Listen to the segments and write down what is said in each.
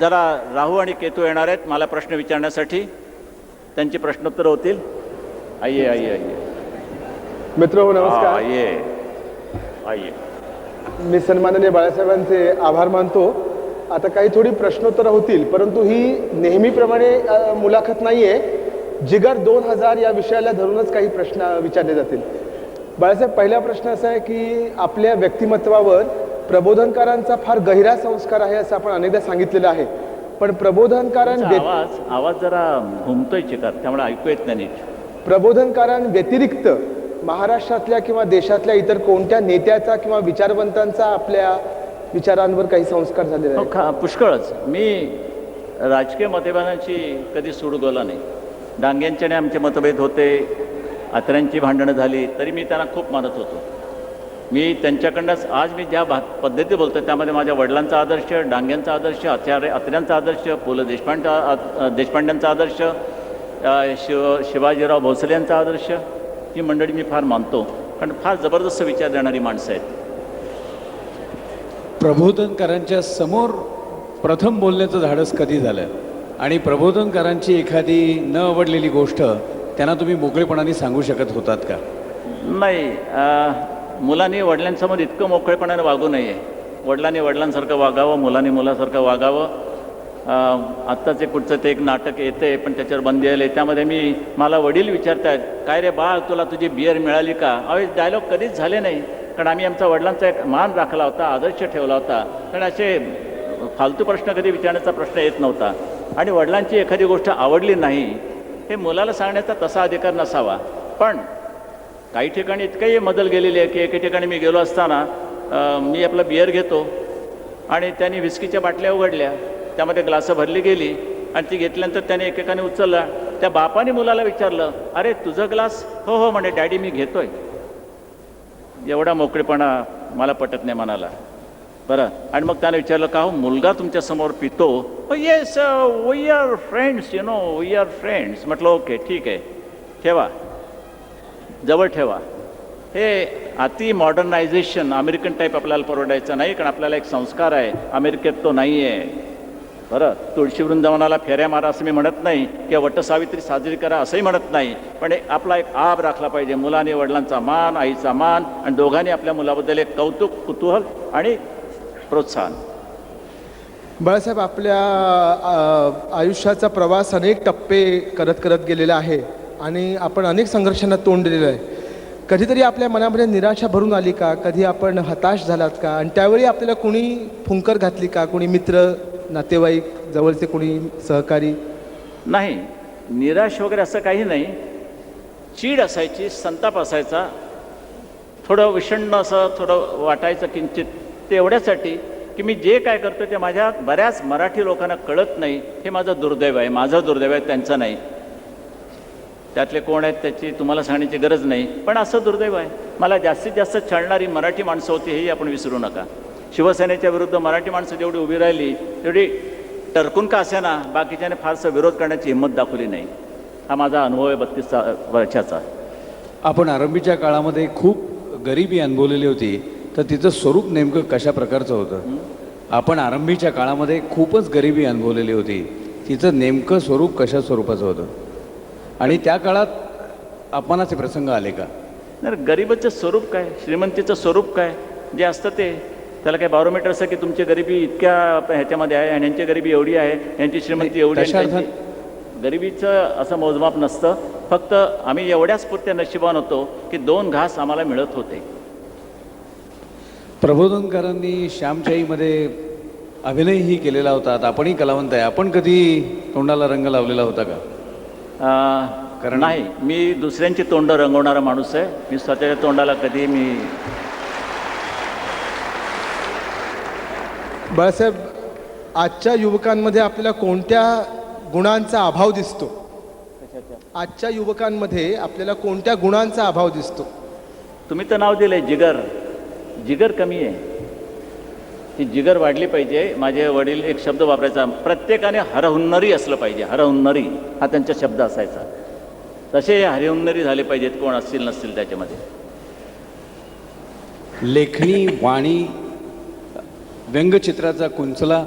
जरा राहू आणि केतू येणार आहेत मला प्रश्न विचारण्यासाठी. त्यांची प्रश्नोत्तर होतील. आइए आइए आइए मित्र हो नमस्कार. आइए आइए मी सन्माननीय बाळासाहेबांचे आभार मानतो. आता काही थोडी प्रश्नोत्तरं होतील परंतु ही नेहमीप्रमाणे मुलाखत नाही आहे जिगर दोन हजार या विषयाला धरूनच काही प्रश्न विचारले जातील. बाळासाहेब पहिला प्रश्न असा आहे की आपल्या व्यक्तिमत्वावर प्रबोधनकारांचा फार गहिरा संस्कार आहे असं आपण अनेकदा सांगितलेलं आहे. पण प्रबोधनकारां आवाज आवाज जरा घुमतोय चिकार त्यामुळे ऐकू येत नाही नीट. प्रबोधनकारांव्यतिरिक्त महाराष्ट्रातल्या किंवा देशातल्या इतर कोणत्या नेत्याचा किंवा विचारवंतांचा आपल्या विचारांवर काही संस्कार झालेले हो पुष्कळच. मी राजकीय मतभेदांची कधी सूड गोला नाही. डांग्यांच्याने आमचे मतभेद होते आत्र्यांची भांडणं झाली तरी मी त्यांना खूप मानत होतो. मी त्यांच्याकडनंच आज मी ज्या भा पद्धती बोलतो त्यामध्ये माझ्या वडिलांचा आदर्श डांग्यांचा आदर्श आचार्य आत्र्यांचा आदर्श पु ल देशपांडे देशपांड्यांचा आदर्श शिव शिवाजीराव भोसले यांचा आदर्श ही मंडळी मी फार मानतो. कारण फार जबरदस्त विचार देणारी माणसं आहेत. प्रबोधनकारांच्या समोर प्रथम बोलण्याचं धाडस कधी झालं? आणि प्रबोधनकारांची एखादी न आवडलेली गोष्ट त्यांना तुम्ही मोकळेपणाने सांगू शकत होतात का? नाही मुलांनी वडिलांसमोर इतकं मोकळेपणाने वागू नये. वडिलांनी वडिलांसारखं वागावं मुलांनी मुलासारखं वागावं. आत्ताच एक कुठचं ते एक नाटक येते पण त्याच्यावर बंदी आले. त्यामध्ये मी मला वडील विचारतायत काय रे बाळ तुला तुझी बियर मिळाली का? अवे डायलॉग कधीच झाले नाही. कारण आम्ही आमचा वडिलांचा एक मान राखला होता आदर्श ठेवला होता. कारण असे फालतू प्रश्न कधी विचारण्याचा प्रश्न येत नव्हता. आणि वडिलांची एखादी गोष्ट आवडली नाही हे मुलाला सांगण्याचा तसा अधिकार नसावा. पण काही ठिकाणी इतकंही बदल गेलेली आहे की एके ठिकाणी मी गेलो असताना मी आपलं बियर घेतो आणि त्यांनी विस्कीच्या बाटल्या उघडल्या. त्यामध्ये ग्लासं भरली गेली आणि ती घेतल्यानंतर त्याने एकेकाने उचलला. त्या बापाने मुलाला विचारलं अरे तुझं ग्लास हो हो म्हणे डॅडी मी घेतोय. एवढा मोकळेपणा मला पटत नाही मनाला. बरं. आणि मग त्याने विचारलं का हो मुलगा तुमच्यासमोर पितो? Yes we are friends you know we are friends म्हटलं ओके ठीक आहे. ठेवा. जवळ ठेवा. हे अति मॉडर्नायझेशन अमेरिकन टाईप आपल्याला परवडायचं नाही कारण आपल्याला एक संस्कार आहे. अमेरिकेत तो नाही आहे बरं तुळशी वृंदावनाला फेऱ्या मारा असं मी म्हणत नाही किंवा वटसावित्री साजरी करा असंही म्हणत नाही पण एक आपला एक आब राखला पाहिजे. मुलाने वडिलांचा मान आईचा मान आणि दोघांनी आपल्या मुलाबद्दल एक कौतुक कुतूहल आणि प्रोत्साहन. बाळासाहेब आपल्या आयुष्याचा प्रवास अनेक टप्पे करत करत गेलेला आहे. आणि आपण अनेक संघर्षांना तोंड दिलेलं आहे. कधीतरी आपल्या मनामध्ये निराशा भरून आली का? कधी आपण हताश झालात का? आणि त्यावेळी आपल्याला कुणी फुंकर घातली का? कुणी मित्र नातेवाईक जवळचे कुणी सहकारी? नाही. निराश वगैरे असं काही नाही. चीड असायची संताप असायचा. थोडं विषण्ण असं थोडं वाटायचं किंचित ते एवढ्यासाठी की मी जे काय करतो ते माझ्या बऱ्याच मराठी लोकांना कळत नाही. हे माझं दुर्दैव आहे. माझं दुर्दैव आहे त्यांचं नाही. त्यातले कोण आहेत त्याची तुम्हाला सांगण्याची गरज नाही. पण असं दुर्दैव आहे. मला जास्तीत जास्त छळणारी मराठी माणसं होती हेही आपण विसरू नका. शिवसेनेच्या विरुद्ध मराठी माणसं जेवढी उभी राहिली तेवढी टरकून का असेना बाकीच्याने फारसं विरोध करण्याची हिंमत दाखवली नाही. हा माझा अनुभव आहे बत्तीस वर्षाचा. आपण आरंभीच्या काळामध्ये खूप गरिबी अनुभवलेली होती तर तिचं स्वरूप नेमकं कशा प्रकारचं होतं? आपण आरंभीच्या काळामध्ये खूपच गरिबी अनुभवलेली होती. तिचं नेमकं स्वरूप कशा स्वरूपाचं होतं? आणि त्या काळात अपमानाचे प्रसंग आले का? तर गरिबाचं स्वरूप काय? श्रीमंतीचं स्वरूप काय? जे असतं ते. त्याला काय बारोमीटर असं की तुमची गरिबी इतक्या ह्याच्यामध्ये आहे आणि यांची गरिबी एवढी आहे यांची श्रीमंती एवढी गरिबीचं असं मोजमाप नसतं. फक्त आम्ही एवढ्याच पुरत्या नशिबान होतो की दोन घास आम्हाला मिळत होते. प्रबोधनकारांनी श्यामशाहीमध्ये अभिनयही केलेला होता. आपणही कलावंत आहे. आपण कधी तोंडाला रंग लावलेला होता का? कारण- नाही मी दुसऱ्यांची तोंड रंगवणारा माणूस आहे. मी स्वतःच्या तोंडाला कधी मी बाळासाहेब आजच्या युवकांमध्ये आपल्याला कोणत्या गुणांचा अभाव दिसतो? आजच्या युवकांमध्ये आपल्याला कोणत्या गुणांचा अभाव दिसतो? तुम्ही तर नाव दिलंय जिगर. जिगर कमी आहे. ती जिगर वाढली पाहिजे. माझे वडील एक शब्द वापरायचा. प्रत्येकाने हरहुन्नरी असलं पाहिजे. हरहुन्नरी हा त्यांचा शब्द असायचा. तसे हे हरिहुन्नरी झाले पाहिजेत. कोण असतील नसतील त्याच्यामध्ये. लेखणी वाणी व्यंगचित्राचा कुंचला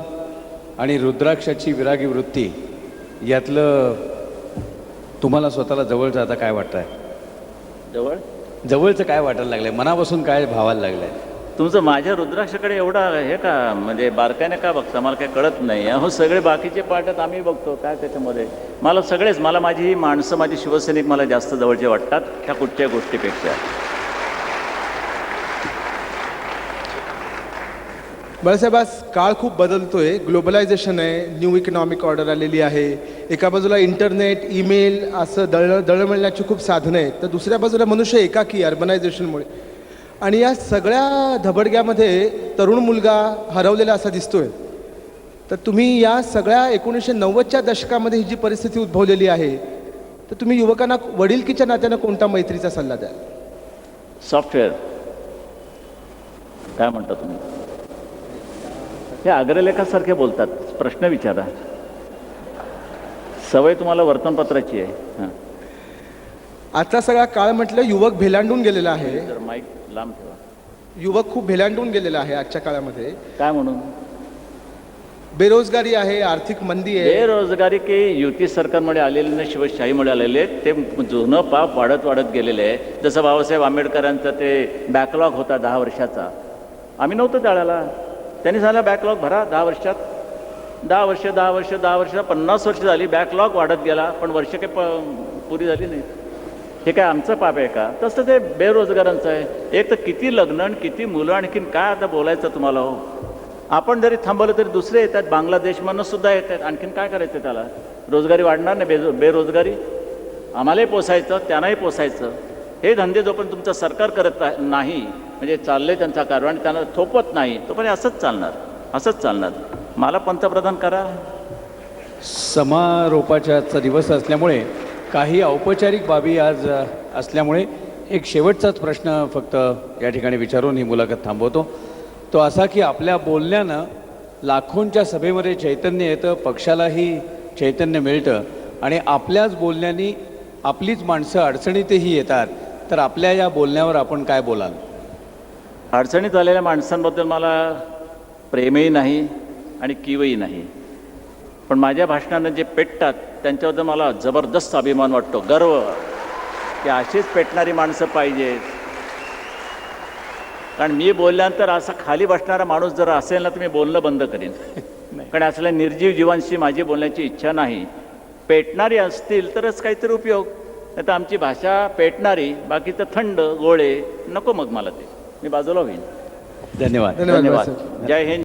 आणि रुद्राक्षाची विरागी वृत्ती यातलं तुम्हाला स्वतःला जवळचं आता काय वाटतं आहे जवळ? जवळचं काय वाटायला लागलंय? मनापासून काय भावायला लागलंय? तुमचं माझ्या रुद्राक्षाकडे एवढा हे का म्हणजे बारकाईने का बघता? मला काही कळत नाही. अहो सगळे बाकीचे पाठात आम्ही बघतो. काय त्याच्यामध्ये? मला सगळेच मला माझी ही माणसं माझी शिवसैनिक मला जास्त जवळचे वाटतात ह्या कुठच्या गोष्टीपेक्षा? बाळासाहेब आज काळ खूप बदलतोय. ग्लोबलायझेशन आहे न्यू इकॉनॉमिक ऑर्डर आलेली आहे. एका बाजूला इंटरनेट ईमेल असं दळ दळणवळणाची खूप साधनं आहेत. तर दुसऱ्या बाजूला मनुष्य एकाकी अर्बनायझेशनमुळे आणि या सगळ्या धबडग्यामध्ये तरुण मुलगा हरवलेला असा दिसतोय. तर तुम्ही या सगळ्या एकोणीसशे नव्वदच्या दशकामध्ये ही जी परिस्थिती उद्भवलेली आहे तर तुम्ही युवकांना वडीलकीच्या नात्यानं कोणता मैत्रीचा सल्ला द्याल? सॉफ्टवेअर. काय म्हणता तुम्ही? हे अग्रलेखासारखे बोलतात. प्रश्न विचारा. सवय तुम्हाला वर्तमानपत्राची आहे. हां. आजचा सगळा काळ म्हटलं युवक भेलांडून गेलेला आहे. माईक लांब ठेवा. युवक खूप भेलांडून गेलेला आहे आजच्या काळामध्ये. काय म्हणून? बेरोजगारी आहे आर्थिक मंदी आहे. बेरोजगारी की युती सरकारमुळे आलेले नाही शिवशाहीमुळे आलेले. ते जुनं पाप वाढत वाढत गेलेले आहे. जसं बाबासाहेब आंबेडकरांचं ते बॅकलॉग होता दहा वर्षाचा. आम्ही नव्हतो त्यावेळेला त्यांनी झाला बॅकलॉग भरा दहा वर्षात. दहा वर्ष दहा वर्ष दहा वर्ष पन्नास वर्ष झाली बॅकलॉग वाढत गेला पण वर्ष काही प पुरी झाली नाही. हे काय आमचं पाप आहे का? तसं ते बेरोजगारांचं आहे. एक तर किती लग्न आणि किती मुलं आणखीन काय आता बोलायचं तुम्हाला हो? आपण जरी थांबवलं तरी दुसरे येतात बांगलादेशमधनं सुद्धा येतात. आणखीन काय करायचं त्याला? रोजगारी वाढणार नाही बेरो बेरोजगारी? आम्हालाही पोसायचं त्यांनाही पोसायचं. हे धंदे जोपर्यंत तुमचं सरकार करत नाही म्हणजे चालले त्यांचा कारभार आणि त्यांना थोपत नाही तोपर्यंत असंच चालणार असंच चालणार. मला पंतप्रधान करा. समारोपाच्याचा दिवस असल्यामुळे काही औपचारिक बाबी आज असल्यामुळे एक शेवटचाच प्रश्न फक्त या ठिकाणी विचारून ही मुलाखत थांबवतो. तो असा की आपल्या बोलण्यानं लाखोंच्या सभेमध्ये चैतन्य येतं पक्षालाही चैतन्य मिळतं आणि आपल्याच बोलण्यानी आपलीच माणसं अडचणीतही येतात. तर आपल्या या बोलण्यावर आपण काय बोलाल? अडचणीत आलेल्या माणसांबद्दल मला प्रेमही नाही आणि किवही नाही. पण माझ्या भाषणानं जे पेटतात त्यांच्याबद्दल मला जबरदस्त अभिमान वाटतो. गर्व. की अशीच पेटणारी माणसं पाहिजेत. कारण मी बोलल्यानंतर असा खाली बसणारा माणूस जर असेल ना तर मी बोलणं बंद करीन. कारण असल्या निर्जीव जीवांशी माझी बोलण्याची इच्छा नाही. पेटणारी असतील तरच काहीतरी उपयोग. नाही तर आमची भाषा पेटणारी बाकी तर थंड गोळे नको मग मला ते. मी बाजूला होईन. धन्यवाद. धन्यवाद. जय हिंद.